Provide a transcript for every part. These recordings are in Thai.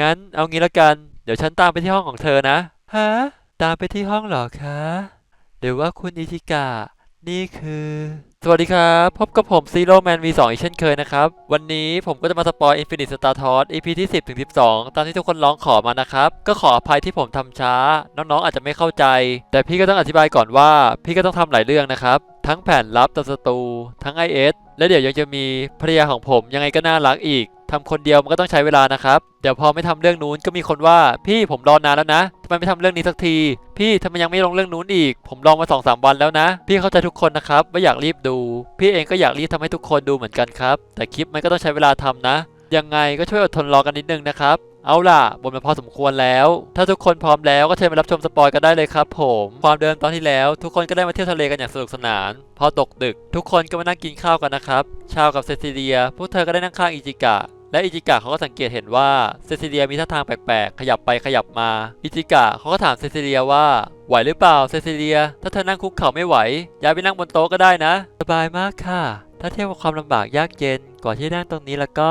งั้นเอางี้ละกัน เดี๋ยวฉันตามไปที่ห้องของเธอนะ ฮะ ตามไปที่ห้องเหรอคะหรือว่าคุณอิจิกะ นี่คือ สวัสดีครับ พบกับผมซีโร่แมน V2 อีกเช่นเคยนะครับ วันนี้ผมก็จะมาสปอย Infinite Star Toss EP ที่ 10ถึง12 ตามที่ทุกคนร้องขอมานะครับ ก็ขออภัยที่ผมทำช้า น้องๆ อาจจะไม่เข้าใจ แต่พี่ก็ต้องอธิบายก่อนว่า พี่ก็ต้องทำหลายเรื่องนะครับ ทั้งแผนลับต่อศัตรูทั้ง IS และเดี๋ยวยังจะมีภรรยาของผมยังไงก็น่ารักอีก ทำคนเดียวมันก็ต้องใช้เวลานะครับ เดี๋ยวพอไม่ทำเรื่องนู้นก็มีคนว่าพี่ผมรอนานแล้วนะทำไมไม่ทำเรื่องนี้สักที พี่ทำไมยังไม่ลงเรื่องนู้นอีก ผมลองมาสองสามวันแล้วนะ พี่เข้าใจทุกคนนะครับว่าอยากรีบดู พี่เองก็อยากรีบทำให้ทุกคนดูเหมือนกันครับ แต่คลิปมันก็ต้องใช้เวลาทำนะ ยังไงก็ช่วยอดทนรอกันนิดนึงนะครับ เอาล่ะบนมาพอสมควรแล้ว ถ้าทุกคนพร้อมแล้วก็เชิญมารับชมสปอยกันได้เลยครับ ผม ความเดิมตอนที่แล้ว ทุกคนก็ได้มาเที่ยวทะเลกันอย่างสนุกสนาน พอตกดึก ทุกคนก็มานั่งกินข้าวกันนะครับชาวกับเซซิเลียพวกเธอก็ได้นั่งข้างอิจิกะ และอิจิกะเขาก็สังเกตเห็นว่าเซซิเลียมีท่าทางแปลกๆ ขยับไปขยับมา อิจิกะเขาก็ถามเซซิเลียว่า ไหวหรือเปล่าเซซิเลีย ถ้าเธอนั่งคุกเข่าไม่ไหว ย้ายไปนั่งบนโต๊ะก็ได้นะ สบายมากค่ะ ถ้าเทียบกับความลำบากยากเย็นกว่าที่นั่งตรงนี้แล้วก็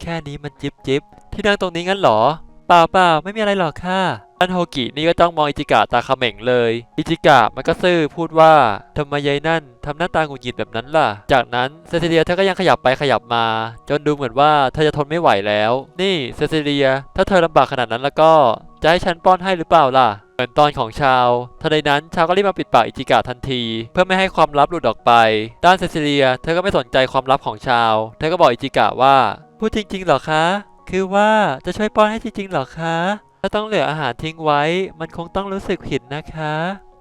แค่นี้มันจิบจิบที่นั่งตรงนี้งั้นเหรอ เปล่าเปล่าไม่มีอะไรหรอกค่ะ อันโฮกินี่ก็จ้องมองอิจิกะตาเขม็งเลย อิจิกะมันก็ซื่อพูดว่าทำไมยายนั่นทำหน้าตาหงุดหงิดแบบนั้นล่ะ จากนั้นเซซิเลียเธอก็ยังขยับไปขยับมา จนดูเหมือนว่าเธอจะทนไม่ไหวแล้ว นี่เซซิเลีย ถ้าเธอลำบากขนาดนั้นแล้วก็จะให้ฉันป้อนให้หรือเปล่าล่ะเหมือนตอนของชาวทันใดนั้นชาวก็รีบมาปิดปากอิจิกะทันที เพื่อไม่ให้ความลับหลุดออกไป ด้านเซซิเลีย เธอก็ไม่สนใจความลับของชาว เธอก็บอกอิจิกะว่า พูดจริงๆหรอคะ คือว่าจะช่วยป้อนให้จริงๆหรอคะ ถ้าต้องเหลืออาหารทิ้งไว้ มันคงต้องรู้สึกผิดนะคะ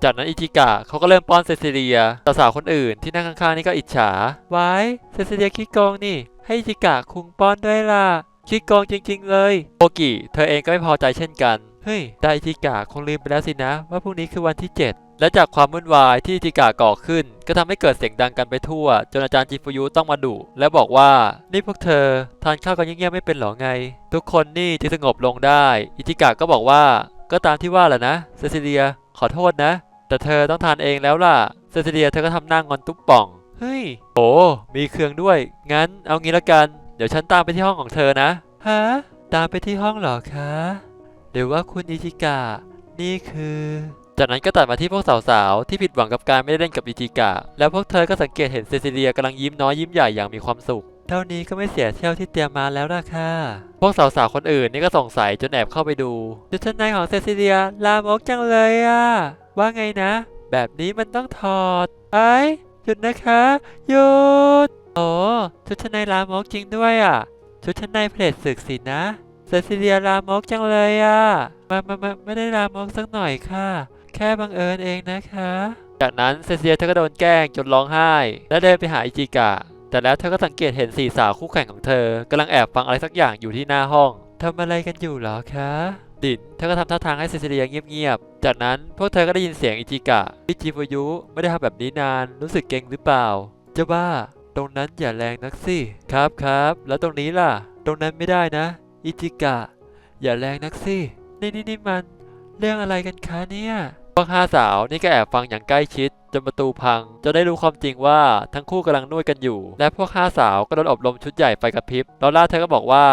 จากนั้นอิจิกะเขาก็เริ่มป้อนเซซิเลียต่สาวคนอื่นที่นั่งข้างๆนี่ก็อิจฉา ไว้ เซซิเลียคิดโกงนี่ ให้อิจิกะคุงป้อนด้วยล่ะคิดโกงจริงๆเลย โอกิ เธอเองก็ไม่พอใจเช่นกัน เฮ้ยไดอิจิกะคงลืมไปแล้วสินะ ว่าพรุ่งนี้คือวันที่ 7 และจากความวุ่นวายที่อิจิกะก่อขึ้น ก็ทำให้เกิดเสียงดังกันไปทั่ว จนอาจารย์จิฟุยุต้องมาดุและบอกว่า นี่พวกเธอ ทานข้าวกันเงียบๆไม่เป็นหรอไง ทุกคนนี่จึงสงบลงได้ อิจิกะก็บอกว่า ก็ตามที่ว่าแหละนะเซซิเลีย ขอโทษนะ แต่เธอต้องทานเองแล้วล่ะเซซิเลียเธอก็ทำหน้างอนตุ๊บป่องเฮ้ยโอ้มีเครื่องด้วย งั้นเอางี้ละกัน เดี๋ยวฉันตามไปที่ห้องของเธอนะฮะตามไปที่ห้องเหรอคะ หรือว่าคุณอิจิกะนี่คือ จากนั้นก็ตัดมาที่พวกสาวๆ ที่ผิดหวังกับการไม่ได้เล่นกับอิจิกะ แล้วพวกเธอก็สังเกตเห็นเซซิเลียกำลังยิ้มน้อยยิ้มใหญ่อย่างมีความสุข เท่านี้ก็ไม่เสียเที่ยวที่เตรียมมาแล้วล่ะค่ะ พวกสาวๆ คนอื่นนี่ก็สงสัยจนแอบเข้าไปดูชุดชั้นในของเซซิเลียลามกจังเลยอะว่าไงนะ แบบนี้มันต้องถอด ไอ้หยุดนะคะหยุดโอ้ชุดชั้นในลามกจริงด้วยอะชุดชั้นในเพลทศึกสินะ เซซิเลียลามกจังเลยอะมามามาไม่ได้ลามกสักหน่อยค่ะ แค่บังเอิญเองนะคะ จากนั้นเซซิเลียเธอก็โดนแกล้งจนร้องไห้ และเดินไปหาอิจิกะ แต่แล้วเธอก็สังเกตเห็นสี่สาวคู่แข่งของเธอกำลังแอบฟังอะไรสักอย่างอยู่ที่หน้าห้องทำอะไรกันอยู่เหรอคะ ดินเธอก็ทำท่าทางให้เซซิเลียเงียบๆ จากนั้นพวกเธอก็ได้ยินเสียงอิจิกะพี่จิฟุยุไม่ได้ทำแบบนี้นานรู้สึกเก่งหรือเปล่าจะบ้า ตรงนั้นอย่าแรงนักสิ ครับครับ แล้วตรงนี้ล่ะ ตรงนั้นไม่ได้นะ อิจิกะ อย่าแรงนักสินี่นี่นี่มัน เรื่องอะไรกันคะเนี่ยพวกห้าสาวนี่ก็แอบฟังอย่างใกล้ชิดจนประตูพังจะได้รู้ความจริงว่าทั้งคู่กำลังนวดกันอยู่ และพวกห้าสาวก็โดนอบรมชุดใหญ่ไฟกระพริบลอล่าเธอก็บอกว่า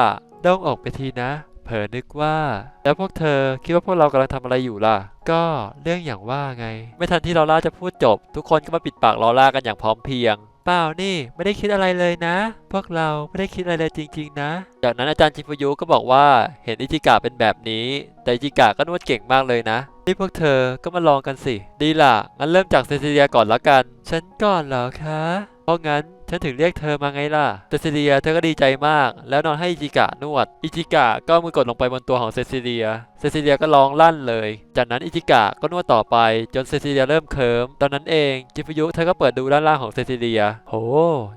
โด่งออกไปทีนะ เผลอนึกว่า แล้วพวกเธอคิดว่าพวกเรากำลังทำอะไรอยู่ล่ะ ก็เรื่องอย่างว่าไง ไม่ทันที่ลอล่าจะพูดจบ ทุกคนก็มาปิดปากลอล่ากันอย่างพร้อมเพรียง เปล่านี่ไม่ได้คิดอะไรเลยนะ พวกเราไม่ได้คิดอะไรเลยจริง ๆ นะ จากนั้นอาจารย์ชิฟุยุก็บอกว่าเห็นอิจิกะเป็นแบบนี้ แต่อิจิกะก็นวดเก่งมากเลยนะนี่พวกเธอก็มาลองกันสิ ดีล่ะงั้นเริ่มจากเซซิเลียก่อนละกัน ฉันก่อนเหรอคะ เพราะงั้น ฉันถึงเรียกเธอมาไงล่ะเซซิเลียเธอก็ดีใจมาก แล้วนอนให้อิจิกะนวด อิจิกะก็มือกดลงไปบนตัวของเซซิเลีย เซซิเลียก็ร้องลั่นเลย จากนั้นอิจิกะก็นวดต่อไป จนเซซิเลียเริ่มเคิมตอนนั้นเองจิฟยุเธอก็เปิดดูด้านล่างของเซซิเลีย โห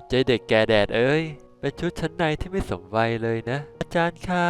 ใจเด็กแกแดดเอ้ย เป็นชุดชั้นในที่ไม่สมวัยเลยนะ อาจารย์คะ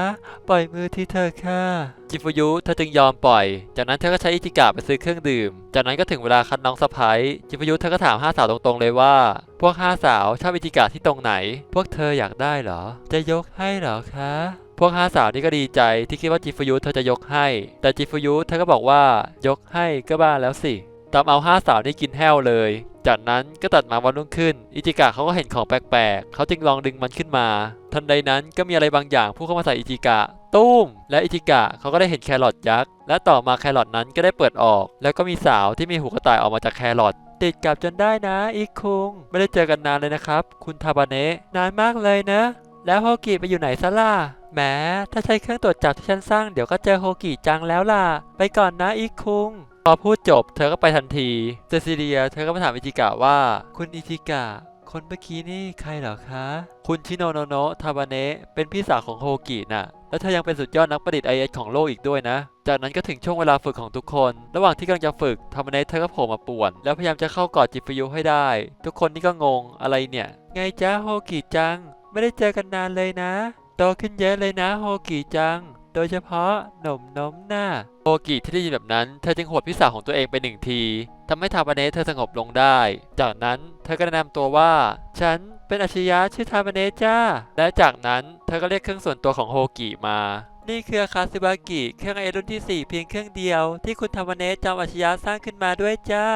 ปล่อยมือที่เธอค่ะ จิฟุยุเธอจึงยอมปล่อย จากนั้นเธอก็ใช้อิจิกะไปซื้อเครื่องดื่ม จากนั้นก็ถึงเวลาคัดน้องสะพ้ยจิฟุยุเธอก็ถามห้าสาวตรงๆเลยว่า พวกห้าสาวชอบอิจิกะที่ตรงไหน พวกเธออยากได้เหรอ จะยกให้เหรอคะพวกห้าสาวนี่ก็ดีใจที่คิดว่าจิฟยุเธอจะยกให้ แต่จิฟยุเธอก็บอกว่ายกให้ก็บ้าแล้วสิ ตามเอาห้าสาวนี่กินแห้วเลย จากนั้นก็ตัดมาวันรุ่งขึ้น อิจิกะเขาก็เห็นของแปลกๆ เขาจึงลองดึงมันขึ้นมา ทันใดนั้นก็มีอะไรบางอย่างพุ่งเข้ามาใส่อิจิกะตุ้ม และอิจิกะเขาก็ได้เห็นแครอทยักษ์ และต่อมาแครอทนั้นก็ได้เปิดออก แล้วก็มีสาวที่มีหูกระต่ายออกมาจากแครอทติดกับจนได้นะอีกคุง ไม่ได้เจอกันนานเลยนะครับ คุณทาบาเนะนานมากเลยนะ แล้วโฮกิไปอยู่ไหนซะล่ะแหมถ้าใช้เครื่องตรวจจับที่ฉันสร้างเดี๋ยวก็เจอโฮกิจังแล้วล่ะ ไปก่อนนะอีกคุง พอพูดจบเธอก็ไปทันที เจซิเลีย เธอก็มาถามอิจิกะว่า คุณอิจิกะ คนเมื่อกี้นี่ใครเหรอคะ คุณชิโนโนโนะทาบาเนะเป็นพี่สาวของโฮกิน่ะ และเธอยังเป็นสุดยอดนักประดิษฐ์ไอเอสของโลกอีกด้วยนะ จากนั้นก็ถึงช่วงเวลาฝึกของทุกคน ระหว่างที่กำลังจะฝึกทาบาเนะเธอก็โผล่มาป่วน แล้วพยายามจะเข้ากอดจิฟยุให้ได้ ทุกคนนี่ก็งงอะไรเนี่ย ไงจ้าโฮกิจัง ไม่ได้เจอกันนานเลยนะ โตขึ้นเยอะเลยนะโฮกิจัง โดยเฉพาะหนุ่มน้มหน้าโฮกิที่ได้ยินแบบนั้น เธอจึงหวดพี่สาวของตัวเองไปหนึ่งทีทำให้ทาบาเนะเธอสงบลงได้ จากนั้นเธอก็แนะนำตัวว่า ฉันเป็นอาชญะชื่อทาบาเนะจ้า และจากนั้นเธอก็เรียกเครื่องส่วนตัวของโฮกิมานี่คือคาซิบากิ เครื่องไอรุ่นที่ 4 เพียงเครื่องเดียว ที่คุณทาบาเนะจำอาชญะสร้างขึ้นมาด้วยจ้า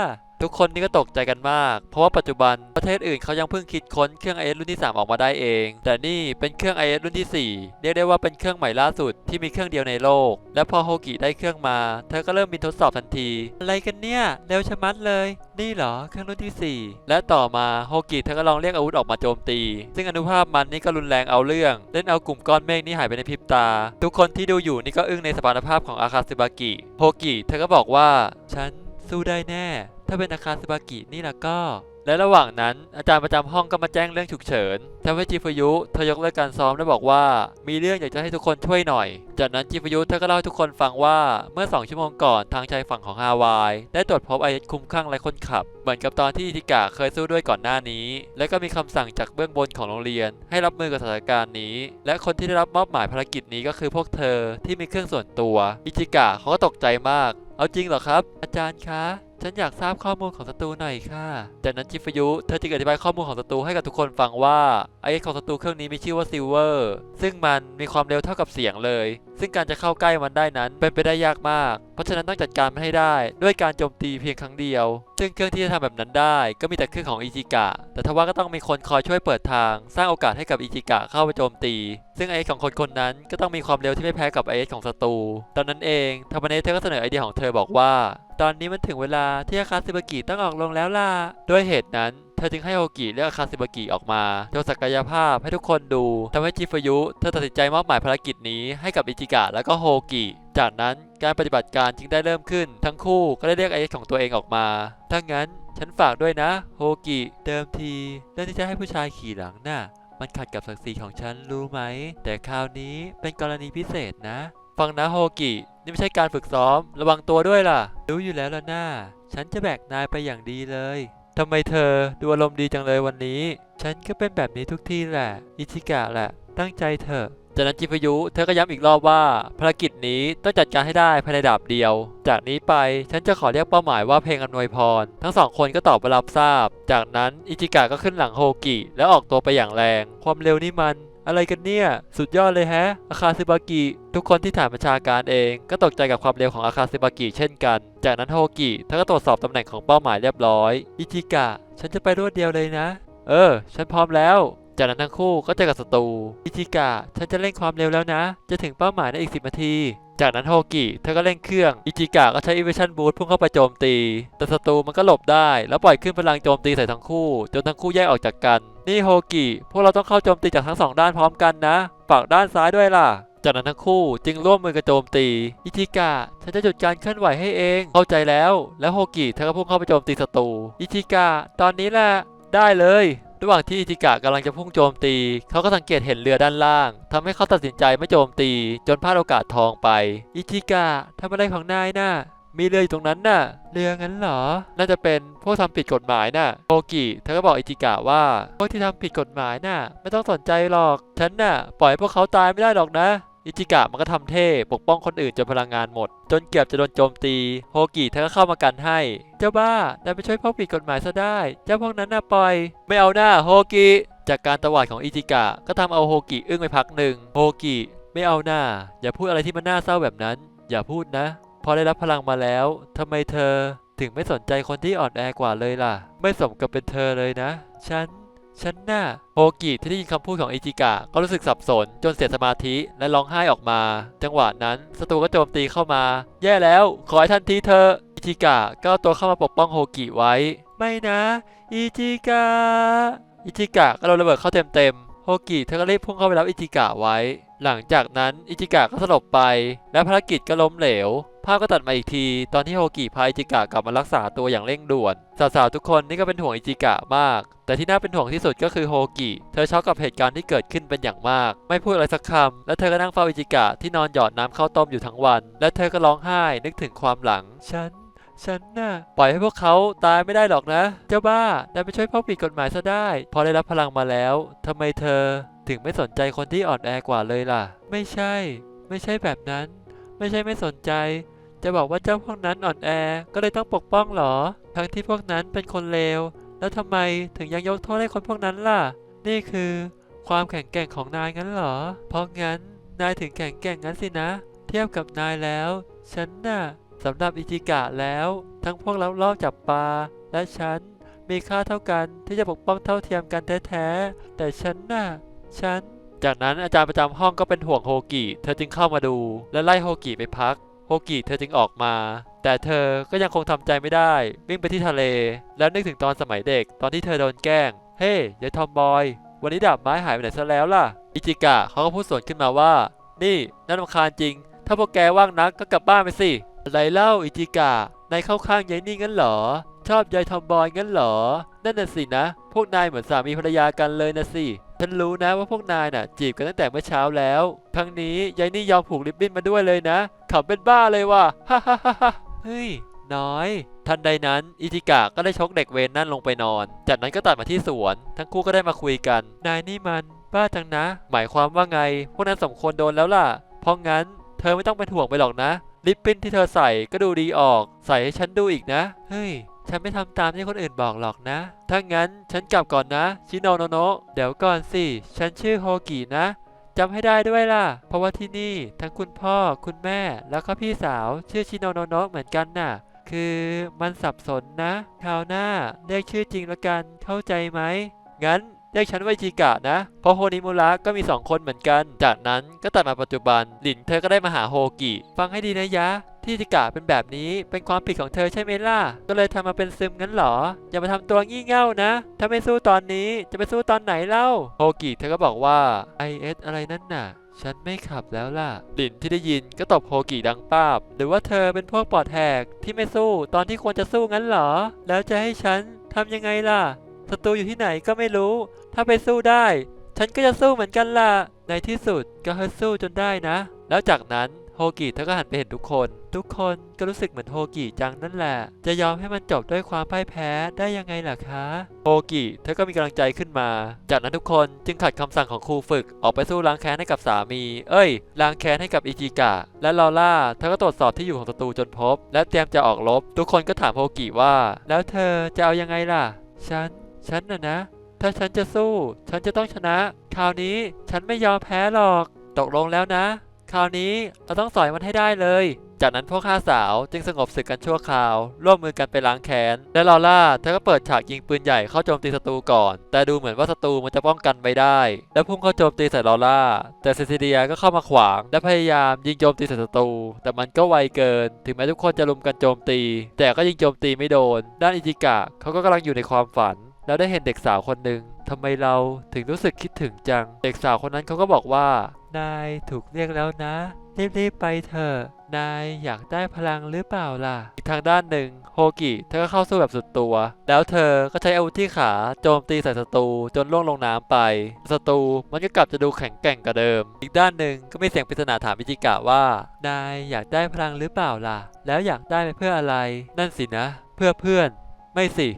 ทุกคนนี่ก็ตกใจกันมาก เพราะว่าปัจจุบันประเทศอื่นเขายังเพิ่งคิดค้นเครื่อง IS รุ่นที่ 3 ออกมาได้เอง แต่นี่เป็นเครื่อง IS รุ่นที่ 4 เรียกได้ว่าเป็นเครื่องใหม่ล่าสุดที่มีเครื่องเดียวในโลก และพอโฮกิได้เครื่องมา เธอก็เริ่มบินทดสอบทันที อะไรกันเนี่ยเร็วชะมัดเลย นี่เหรอเครื่องรุ่นที่ 4 และต่อมาโฮกิเธอก็ลองเรียกอาวุธออกมาโจมตี ซึ่งอนุภาพมันนี่ก็รุนแรงเอาเรื่อง เล่นเอากลุ่มก้อนเมฆนี่หายไปในพริบตา ทุกคนที่ดูอยู่นี่ก็อึ้งในสมรรถภาพของอาคาซิบากิ โฮกิเธอก็บอกว่าฉันสู้ได้แน่ ถ้าเป็นอาคาซิบากินี่ละก็ และระหว่างนั้นอาจารย์ประจำห้องก็มาแจ้งเรื่องฉุกเฉินทำให้จิฟยุเธอยกเลิกการซ้อมและบอกว่า มีเรื่องอยากจะให้ทุกคนช่วยหน่อย จากนั้นจิฟยุเธอก็เล่าให้ทุกคนฟังว่าเมื่อ 2 ชั่วโมงก่อนทางชายฝั่งของฮาวาย ได้ตรวจพบไอเอสคุ้มข้างและคนขับ เหมือนกับตอนที่อิทิกะเคยสู้ด้วยก่อนหน้านี้ และก็มีคำสั่งจากเบื้องบนของโรงเรียน ให้รับมือกับสถานการณ์นี้ และคนที่ได้รับมอบหมายภารกิจนี้ก็คือพวกเธอที่มีเครื่องส่วนตัวอิจิกะเขาก็ตกใจมาก เอาจริงเหรอครับ อาจารย์คะ ฉันอยากทราบข้อมูลของศัตรูหน่อยค่ะ จากนั้นจิฟยุ เธอจึงอธิบายข้อมูลของศัตรูให้กับทุกคนฟังว่าไอเอสของศัตรูเครื่องนี้มีชื่อว่าซิลเวอร์ ซึ่งมันมีความเร็วเท่ากับเสียงเลย ซึ่งการจะเข้าใกล้มันได้นั้นเป็นไปได้ยากมาก เพราะฉะนั้นต้องจัดการมันให้ได้ ด้วยการโจมตีเพียงครั้งเดียว ซึ่งเครื่องที่จะทำแบบนั้นได้ ก็มีแต่เครื่องของอิจิกะ แต่ทว่าก็ต้องมีคนคอยช่วยเปิดทาง สร้างโอกาสให้กับอิจิกะเข้าไปโจมตี ซึ่งไอเอสของคนคนนั้นก็ต้องมีความเร็วที่ไม่แพ้กับไอเอสของศัตรูตอนนั้นเองทาบาเนเธอก็เสนอไอเดียของเธอบอกว่า ตอนนี้มันถึงเวลาที่อาคาซิบากิต้องออกลงแล้วล่ะด้วยเหตุนั้น เธอจึงให้โฮกิเรียกคาซิบากิออกมาโชว์ศักยภาพให้ทุกคนดูทำให้จิฟยุ เธอตัดสินใจมอบหมายภารกิจนี้ให้กับอิจิกะแล้วก็โฮกิจากนั้นการปฏิบัติการจึงได้เริ่มขึ้น ทั้งคู่ก็ได้เรียกไอเอสของตัวเองออกมาถ้างั้นฉันฝากด้วยนะโฮกิเดิมทีเรื่องที่จะให้ผู้ชายขี่หลังน่ะมันขัดกับศักดิ์ศรีของฉันรู้ไหม แต่คราวนี้เป็นกรณีพิเศษนะ ฟังนะโฮกินี่ไม่ใช่การฝึกซ้อม ระวังตัวด้วยล่ะ รู้อยู่แล้วล่ะหน้า ฉันจะแบกนายไปอย่างดีเลย ทำไมเธอดูอารมณ์ดีจังเลยวันนี้ ฉันก็เป็นแบบนี้ทุกที่แหละ อิชิกะแหละ ตั้งใจเถอะจากนั้นจิพายุเธอก็ย้ำอีกรอบว่าภารกิจนี้ต้องจัดการให้ได้ภายในดาบเดียว จากนี้ไปฉันจะขอเรียกเป้าหมายว่าเพลงอำนวยพร ทั้งสองคนก็ตอบรับทราบ จากนั้นอิจิกะก็ขึ้นหลังโฮกิแล้วออกตัวไปอย่างแรง ความเร็วนี่มัน อะไรกันเนี่ย สุดยอดเลยแฮะ อาคาซิบากิ ทุกคนที่ฐานประชาการเอง ก็ตกใจกับความเร็วของอาคาซิบากิเช่นกัน จากนั้นโฮกิท่านก็ตรวจสอบตำแหน่งของเป้าหมายเรียบร้อย อิจิกะ ฉันจะไปรวดเดียวเลยนะ เออ ฉันพร้อมแล้ว จากนั้นทั้งคู่ก็เจอกับศัตรูอิจิกะฉันจะเร่งความเร็วแล้วนะ จะถึงเป้าหมายในอีก 10 นาที จากนั้นโฮกิเธอก็เร่งเครื่อง อิจิกะก็ใช้อิเวชั่นบูทพุ่งเข้าไปโจมตี แต่ศัตรูมันก็หลบได้ แล้วปล่อยขึ้นพลังโจมตีใส่ทั้งคู่ จนทั้งคู่แยกออกจากกัน นี่โฮกิพวกเราต้องเข้าโจมตีจากทั้งสองด้านพร้อมกันนะ ฝากด้านซ้ายด้วยล่ะจากนั้นทั้งคู่จึงร่วมมือกันโจมตี อิจิกะฉันจะหยุดการเคลื่อนไหวให้เอง เข้าใจแล้ว แล้วโฮกิเธอก็พุ่งเข้าไปโจมตีศัตรู อิจิกะตอนนี้แหละ ได้เลย ระหว่างที่อิทิกะกำลังจะพุ่งโจมตี เขาก็สังเกตเห็นเรือด้านล่างทำให้เขาตัดสินใจไม่โจมตี จนพลาดโอกาสทองไป อิทิกะทำอะไรของนายน่ะมีเรืออยู่ตรงนั้นน่ะ เรืองั้นเหรอ น่าจะเป็นพวกทำผิดกฎหมายน่ะโอกิเธอก็บอกอิจิกะว่า พวกที่ทำผิดกฎหมายน่ะ ไม่ต้องสนใจหรอก ฉันน่ะ ปล่อยพวกเขาตายไม่ได้หรอกนะ อิจิกะมันก็ทำเท่ปกป้องคนอื่นจนพลังงานหมด จนเกือบจะโดนโจมตี โฮกิเธอก็เข้ามากันให้ เจ้าบ้านายไปช่วยพวกผิดกฎหมายซะได้ เจ้าพวกนั้นน่ะปล่อย ไม่เอาหน้าโฮกิจากการตวาดของอิจิกะก็ทำเอาโฮกิอึ้งไปพักหนึ่งโฮกิไม่เอาหน้า อย่าพูดอะไรที่มันน่าเศร้าแบบนั้น อย่าพูดนะ พอได้รับพลังมาแล้วทำไมเธอ ถึงไม่สนใจคนที่อ่อนแอกว่าเลยล่ะ ไม่สมกับเป็นเธอเลยนะ ฉัน ฉันน่ะโฮกิที่ได้ยินคำพูดของอิจิกะก็รู้สึกสับสนจนเสียสมาธิและร้องไห้ออกมา จังหวะนั้นศัตรูก็โจมตีเข้ามา แย่แล้ว ขอให้ทันทีเธออิจิกะก้าวตัวเข้ามาปกป้องโฮกิไว้ ไม่นะอิจิกะอิจิกะก็โดนระเบิดเข้าเต็มๆโฮกิเธอก็รีบพุ่งเข้าไปรับอิจิกะไว้ หลังจากนั้นอิจิกะก็สลบไป และภารกิจก็ล้มเหลว ภาพก็ตัดมาอีกที ตอนที่โฮกิพาอิจิกะกลับมารักษาตัวอย่างเร่งด่วน สาวๆทุกคนนี่ก็เป็นห่วงอิจิกะมาก แต่ที่น่าเป็นห่วงที่สุดก็คือโฮกิ เธอช็อกกับเหตุการณ์ที่เกิดขึ้นเป็นอย่างมาก ไม่พูดอะไรสักคำ และเธอก็นั่งเฝ้าอิจิกะที่นอนหยอดน้ำข้าวต้มอยู่ทั้งวัน และเธอก็ร้องไห้นึกถึงความหลัง ฉันฉันน่ะปล่อยให้พวกเขาตายไม่ได้หรอกนะ เจ้าบ้าดันไปช่วยพ่อผิดกฎหมายซะได้ พอได้รับพลังมาแล้วทำไมเธอ ถึงไม่สนใจคนที่อ่อนแอกว่าเลยล่ะ ไม่ใช่ ไม่ใช่แบบนั้น ไม่ใช่ไม่สนใจ จะบอกว่าเจ้าพวกนั้นอ่อนแอ ก็เลยต้องปกป้องเหรอ ทั้งที่พวกนั้นเป็นคนเลว แล้วทำไมถึงยังยกโทษให้คนพวกนั้นล่ะ นี่คือ ความแข็งแกร่งของนายงั้นเหรอ เพราะงั้นนายถึงแข็งแกร่งงั้นสินะ เทียบกับนายแล้ว ฉันน่ะสำหรับอิจิกะแล้ว ทั้งพวกเราลอบจับปลาและฉันมีค่าเท่ากันที่จะปกป้องเท่าเทียมกันแท้ๆแต่ฉันน่ะ ฉัน จากนั้นอาจารย์ประจำห้องก็เป็นห่วงโฮกิเธอจึงเข้ามาดู และไล่โฮกิไปพัก โฮกิเธอจึงออกมา แต่เธอก็ยังคงทำใจไม่ได้ วิ่งไปที่ทะเล แล้วนึกถึงตอนสมัยเด็กตอนที่เธอโดนแกล้ง เฮ้ยยายทอมบอย วันนี้ดาบไม้หายไปไหนซะแล้วล่ะ อิจิกะเขาก็พูดสวนขึ้นมาว่า นี่น่ารำคาญจริง ถ้าพวกแกว่างนักก็กลับบ้านไปสิอะไรเล่าอิจิกะนายเข้าข้างยายนี่งั้นเหรอ ชอบยายทอมบอยงั้นเหรอ นั่นน่ะสินะ พวกนายเหมือนสามีภรรยากันเลยนะสิ ฉันรู้นะว่าพวกนายน่ะ จีบกันตั้งแต่เมื่อเช้าแล้วครั้งนี้ยายนี่ยอมผูกริบบิ้นมาด้วยเลยนะขำเป็นบ้าเลยว่ะฮ่าฮ่าฮ่าเฮ้ยน้อย ทันใดนั้นอิจิกะก็ได้ชกเด็กเวรนั่นลงไปนอน จากนั้นก็ตัดมาที่สวน ทั้งคู่ก็ได้มาคุยกัน นายนี่มันบ้าจังนะ หมายความว่าไง พวกนั้นสมควรโดนแล้วล่ะ เพราะงั้น เธอไม่ต้องเป็นห่วงไปหรอกนะ ลิปปิ้นที่เธอใส่ก็ดูดีออก ใส่ให้ฉันดูอีกนะ เฮ้ย ฉันไม่ทำตามที่คนอื่นบอกหรอกนะ ถ้างั้นฉันกลับก่อนนะ ชิโนโนโนะเดี๋ยวก่อนสิ ฉันชื่อโฮกินะจำให้ได้ด้วยล่ะ เพราะว่าที่นี่ทั้งคุณพ่อคุณแม่ แล้วก็พี่สาวชื่อชิโนโนโนะเหมือนกันน่ะ คือมันสับสนนะคราวหน้าเรียกชื่อจริงละกันเข้าใจไหมงั้นเรียกฉันว่าจิกะนะ เพราะโฮนิมุระก็มีสองคนเหมือนกัน จากนั้นก็ตัดมาปัจจุบัน หลินเธอก็ได้มาหาโฮกิ ฟังให้ดีนะยะ ที่อิจิกะเป็นแบบนี้ เป็นความผิดของเธอใช่ไหมล่ะ ก็เลยทำมาเป็นซึมงั้นเหรอ อย่ามาทำตัวงี่เง่านะ ถ้าไม่สู้ตอนนี้จะไปสู้ตอนไหนเล่าโฮกิเธอก็บอกว่า IS อสอะไรนั่นน่ะฉันไม่ขับแล้วล่ะหลินที่ได้ยินก็ตบโฮกิดังป้าบ หรือว่าเธอเป็นพวกปอดแหกที่ไม่สู้ตอนที่ควรจะสู้งั้นเหรอ แล้วจะให้ฉันทำยังไงล่ะ ศัตรูอยู่ที่ไหนก็ไม่รู้ ถ้าไปสู้ได้ ฉันก็จะสู้เหมือนกันล่ะ ในที่สุดก็ฮึดสู้จนได้นะ แล้วจากนั้น โฮกิเธอก็หันไปเห็นทุกคน ทุกคนก็รู้สึกเหมือนโฮกิจังนั่นแหละ จะยอมให้มันจบด้วยความพ่ายแพ้ได้ยังไงล่ะคะ โฮกิเธอก็มีกำลังใจขึ้นมา จากนั้นทุกคนจึงขัดคำสั่งของครูฝึกออกไปสู้ล้างแค้นให้กับสามี เอ้ย ล้างแค้นให้กับอิจิกะ และลอล่า เธอก็ตรวจสอบที่อยู่ของศัตรูจนพบ และเตรียมจะออกรบ ทุกคนก็ถามโฮกิว่า แล้วเธอจะเอายังไงล่ะ ฉัน ฉันน่ะนะ ถ้าฉันจะสู้ ฉันจะต้องชนะ คราวนี้ฉันไม่ยอมแพ้หรอก ตกลงแล้วนะ คราวนี้เราต้องสอยมันให้ได้เลย จากนั้นพวกข้าสาวจึงสงบศึกกันชั่วคราว ร่วมมือกันไปล้างแค้น และลอล่าเธอก็เปิดฉากยิงปืนใหญ่เข้าโจมตีศัตรูก่อน แต่ดูเหมือนว่าศัตรูมันจะป้องกันไม่ได้ และพุ่งเข้าโจมตีใส่ลอล่า แต่เซซิเลียก็เข้ามาขวาง และพยายามยิงโจมตีใส่ศัตรู แต่มันก็ไวเกิน ถึงแม้ทุกคนจะลุมกันโจมตี แต่ก็ยิงโจมตีไม่โดน ด้านอิจิกะเขาก็กำลังอยู่ในความฝัน แล้วได้เห็นเด็กสาวคนหนึ่ง ทำไมเราถึงรู้สึกคิดถึงจัง เด็กสาวคนนั้นเขาก็บอกว่า นายถูกเรียกแล้วนะรีบๆไปเถอะ นายอยากได้พลังหรือเปล่าล่ะ อีกทางด้านหนึ่งโฮกิเธอก็เข้าสู้แบบสุดตัว แล้วเธอก็ใช้อาวุธที่ขาโจมตีใส่ศัตรูจนล่วงลงน้ำไป ศัตรูมันก็กลับจะดูแข็งแกร่งกว่าเดิม อีกด้านหนึ่งก็มีเสียงปริศนาถามอิจิกะว่า นายอยากได้พลังหรือเปล่าล่ะ แล้วอยากได้ไปเพื่ออะไร นั่นสินะ เพื่อเพื่อน ไม่สิ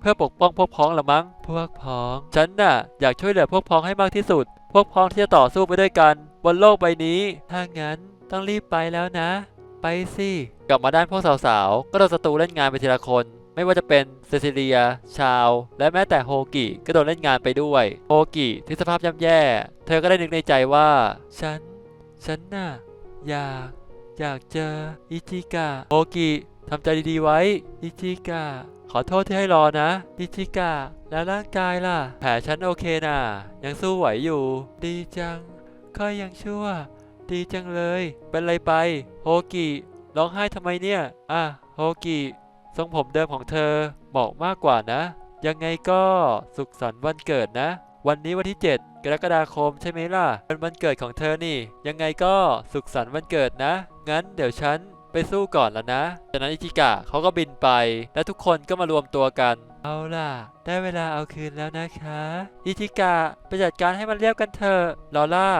เพื่อปกป้องพวกพ้องละมั้ง พวกพ้อง ฉันน่ะอยากช่วยเหลือพวกพ้องให้มากที่สุด พวกพ้องที่จะต่อสู้ไปด้วยกัน บนโลกใบนี้ ถ้างั้นต้องรีบไปแล้วนะ ไปสิ กลับมาด้านพวกสาวๆ ก็โดนศัตรูเล่นงานไปทีละคน ไม่ว่าจะเป็นเซซิเลีย ชาว และแม้แต่โฮกิก็โดนเล่นงานไปด้วย โฮกิที่สภาพย่ำแย่ เธอก็ได้นึกในใจว่า ฉัน ฉันน่ะอยากอยากเจออิจิกะโฮกิทำใจดีๆไว้ อิจิกะ ขอโทษที่ให้รอนะอิจิกะแล้วร่างกายล่ะ แผลฉันโอเคนะยังสู้ไหวอยู่ ดีจังก็ยังชั่ว ดีจังเลย เป็นไรไป โฮกิร้องไห้ทำไมเนี่ย อะ โฮกิทรงผมเดิมของเธอเหมาะมากกว่านะ ยังไงก็สุขสันต์วันเกิดนะ วันนี้วันที่ 7 กรกฎาคมใช่ไหมล่ะ เป็นวันเกิดของเธอนี่ ยังไงก็สุขสันต์วันเกิดนะ งั้นเดี๋ยวฉัน ไปสู้ก่อนแล้วนะ จากนั้นอิจิกะเขาก็บินไป และทุกคนก็มารวมตัวกัน เอาล่ะ ได้เวลาเอาคืนแล้วนะคะ อิจิกะไปจัดการให้มันเรียบกันเถอะลอล่า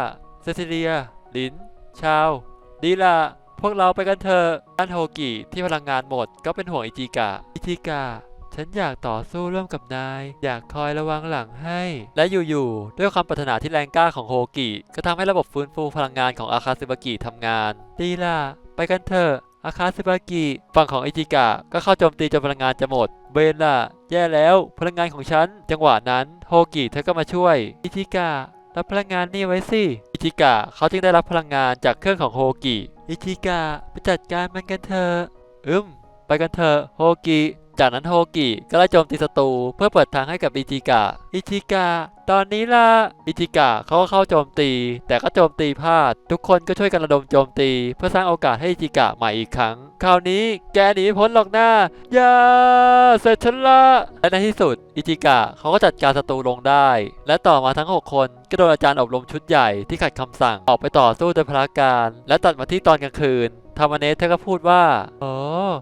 เซซิเลีย ลิน ชาว ดีล่ะพวกเราไปกันเถอะอันโฮกิที่พลังงานหมดก็เป็นห่วงอิจิกะ อิจิกะฉันอยากต่อสู้ร่วมกับนาย อยากคอยระวังหลังให้ และอยู่ๆ ด้วยความปรารถนาที่แรงกล้าของโฮกิ ก็ทำให้ระบบฟื้นฟูพลังงานของอาคาซึบากิทำงาน ดีล่ะ ไปกันเถอะอาคาซึบากิฝั่งของอิจิกะก็เข้าโจมตีจนพลังงานจะหมด เบนล่ะ แย่แล้ว พลังงานของฉัน จังหวะนั้นโฮกิเธอก็มาช่วย อิจิกะรับพลังงานนี่ไว้สิ อิจิกะเขาจึงได้รับพลังงานจากเครื่องของโฮกิ อิจิกะไปจัดการมันกันเถอะ อืม ไปกันเถอะ โฮกิ จากนั้นโฮกิก็ไล่โจมตีศัตรูเพื่อเปิดทางให้กับอิจิกะ อิจิกะตอนนี้ล่ะ อิจิกะเขาก็เข้าโจมตี แต่ก็โจมตีพลาด ทุกคนก็ช่วยกันระดมโจมตี เพื่อสร้างโอกาสให้อิจิกะใหม่อีกครั้ง คราวนี้แกหนีพ้นหรอกหนะอย่าเสร็จฉันละและในที่สุด อิจิกะเขาก็จัดการศัตรูลงได้ และต่อมาทั้ง 6 คนก็โดนอาจารย์อบรมชุดใหญ่ที่ขัดคำสั่งออกไปต่อสู้โดยพละการ และตัดมาที่ตอนกลางคืน ทามาเนสเธอก็พูดว่า โอ้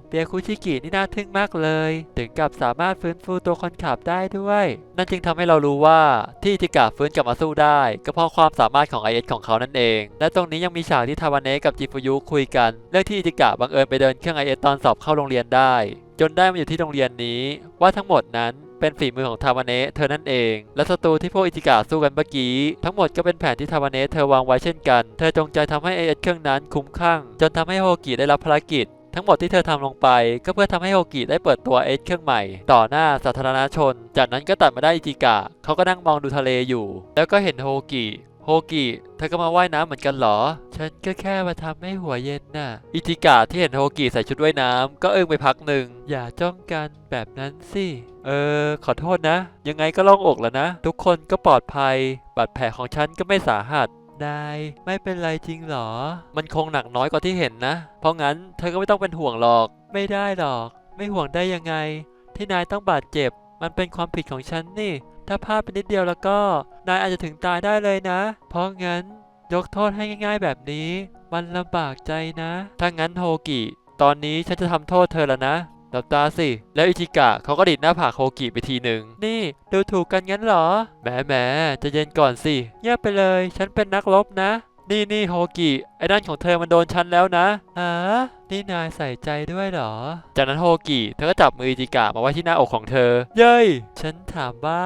เบียร์คุชิกินี่น่าทึ่งมากเลย ถึงกับสามารถฟื้นฟูตัวคนขับได้ด้วย นั่นจึงทำให้เรารู้ว่าที่อิจิกะฟื้นกลับมาสู้ได้ ก็เพราะความสามารถของไอเอสของเขานั่นเอง และตรงนี้ยังมีฉากที่ทามาเนะกับจิฟุยุคุยกันเรื่องที่อิจิกะบังเอิญไปเดินเครื่องไอเอสตอนสอบเข้าโรงเรียนได้ จนได้มาอยู่ที่โรงเรียนนี้ว่าทั้งหมดนั้น เป็นฝีมือของทาวาเนะเธอนั่นเอง และศัตรูที่พวกอิจิกะสู้กันเมื่อกี้ ทั้งหมดก็เป็นแผนที่ทาวาเนะเธอวางไว้เช่นกัน เธอจงใจทำให้ไอเอสเครื่องนั้นคุ้มข้างจนทำให้โฮกิได้รับภารกิจทั้งหมดที่เธอทำลงไปก็เพื่อทำให้โฮกิได้เปิดตัวเอสเครื่องใหม่ ต่อหน้าสาธารณชน จากนั้นก็ตัดมาได้อิจิกะเขาก็นั่งมองดูทะเลอยู่ แล้วก็เห็นโฮกิ ฮกิเธอก็มาว่ายน้ำเหมือนกันเหรอ ฉันก็แค่มาทำให้หัวเย็นน่ะ อิจิกะที่เห็นโฮกิใส่ชุดว่ายน้ำก็เอึ้งไปพักหนึ่ง อย่าจ้องกันแบบนั้นสิ เออ ขอโทษนะ ยังไงก็ล่องอกแล้วนะ ทุกคนก็ปลอดภัย บาดแผลของฉันก็ไม่สาหัสนายไม่เป็นไรจริงเหรอ มันคงหนักน้อยกว่าที่เห็นนะ เพราะงั้นเธอก็ไม่ต้องเป็นห่วงหรอก ไม่ได้หรอก ไม่ห่วงได้ยังไง ที่นายต้องบาดเจ็บ มันเป็นความผิดของฉันนี่ ถ้าพลาดไปนิดเดียวแล้วก็ นายอาจจะถึงตายได้เลยนะ เพราะงั้นยกโทษให้ง่าย ๆ แบบนี้ มันลำบากใจนะ ถ้างั้นโฮกิตอนนี้ฉันจะทำโทษเธอแล้วนะหลับตาสิ แล้วอิจิกะเขาก็ดิดหน้าผากโฮกิไปทีหนึ่ง นี่ดูถูกกันงั้นเหรอ แหมแหมจะเย็นก่อนสิเงียบไปเลย ฉันเป็นนักรบนะ นี่นี่โฮกิไอ้ด้านของเธอมันโดนฉันแล้วนะฮะนี่นายใส่ใจด้วยเหรอ จากนั้นโฮกิเธอก็จับมืออิจิกะมาไว้ที่หน้าอกของเธอ เย้ย ฉันถามว่า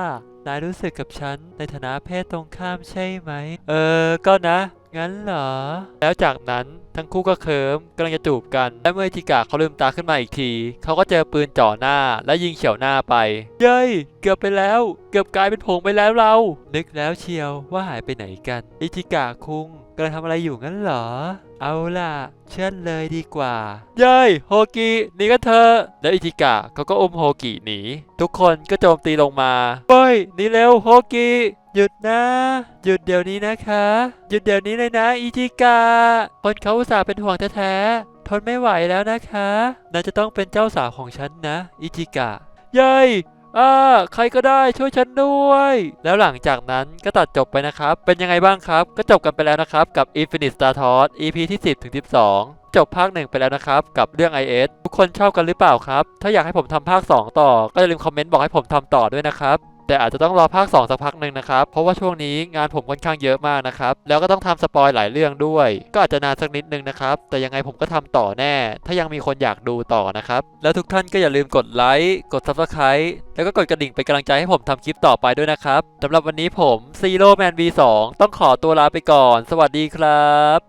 นายรู้สึกกับฉันในฐานะเพศตรงข้ามใช่ไหม เออ ก็นะ งั้นเหรอ แล้วจากนั้นทั้งคู่ก็เคิมกำลังจะจูบกัน และเมื่ออิจิกะเขาลืมตาขึ้นมาอีกที เขาก็เจอปืนจ่อหน้าและยิงเฉียวหน้าไป เย้ย เกือบไปแล้ว เกือบกลายเป็นผงไปแล้วเรา นึกแล้วเชียวว่าหายไปไหนกัน อิจิกะคุงกำลังทำอะไรอยู่งั้นเหรอ เอาล่ะ เชิญเลยดีกว่า เย้ยโฮกิหนีกันเถอะแล้วอิจิกะเขาก็อุ้มโฮกิหนี ทุกคนก็โจมตีลงมาเฮ้ยหนีเร็วโฮกิหยุดนะ หยุดเดี๋ยวนี้นะคะ หยุดเดี๋ยวนี้เลยนะอิจิกะคนเขาอุตส่าห์เป็นห่วงแท้ๆทนไม่ไหวแล้วนะคะน่าจะต้องเป็นเจ้าสาวของฉันนะ อิจิกะเย้ย อ่าใครก็ได้ช่วยฉันด้วย แล้วหลังจากนั้นก็ตัดจบไปนะครับ เป็นยังไงบ้างครับ ก็จบกันไปแล้วนะครับ กับ Infinite Star t o s EP ที่ 10ถึง12 จบภาคหนึ่งไปแล้วนะครับ กับเรื่อง IS ทุกคนชอบกันหรือเปล่าครับ ถ้าอยากให้ผมทำภาค 2 ต่อ ก็อย่าลืมคอมเมนต์บอกให้ผมทำต่อด้วยนะครับ แต่อาจจะต้องรอภาค 2 สักพักหนึ่งนะครับ เพราะว่าช่วงนี้งานผมค่อนข้างเยอะมากนะครับ แล้วก็ต้องทำสปอยหลายเรื่องด้วย ก็อาจจะนานสักนิดนึงนะครับ แต่ยังไงผมก็ทำต่อแน่ ถ้ายังมีคนอยากดูต่อนะครับ แล้วทุกท่านก็อย่าลืมกดไลค์ กด Subscribe แล้วก็กดกระดิ่งเป็นกำลังใจให้ผมทำคลิปต่อไปด้วยนะครับสำหรับวันนี้ผม Zero Man V2 ต้องขอตัวลาไปก่อน สวัสดีครับ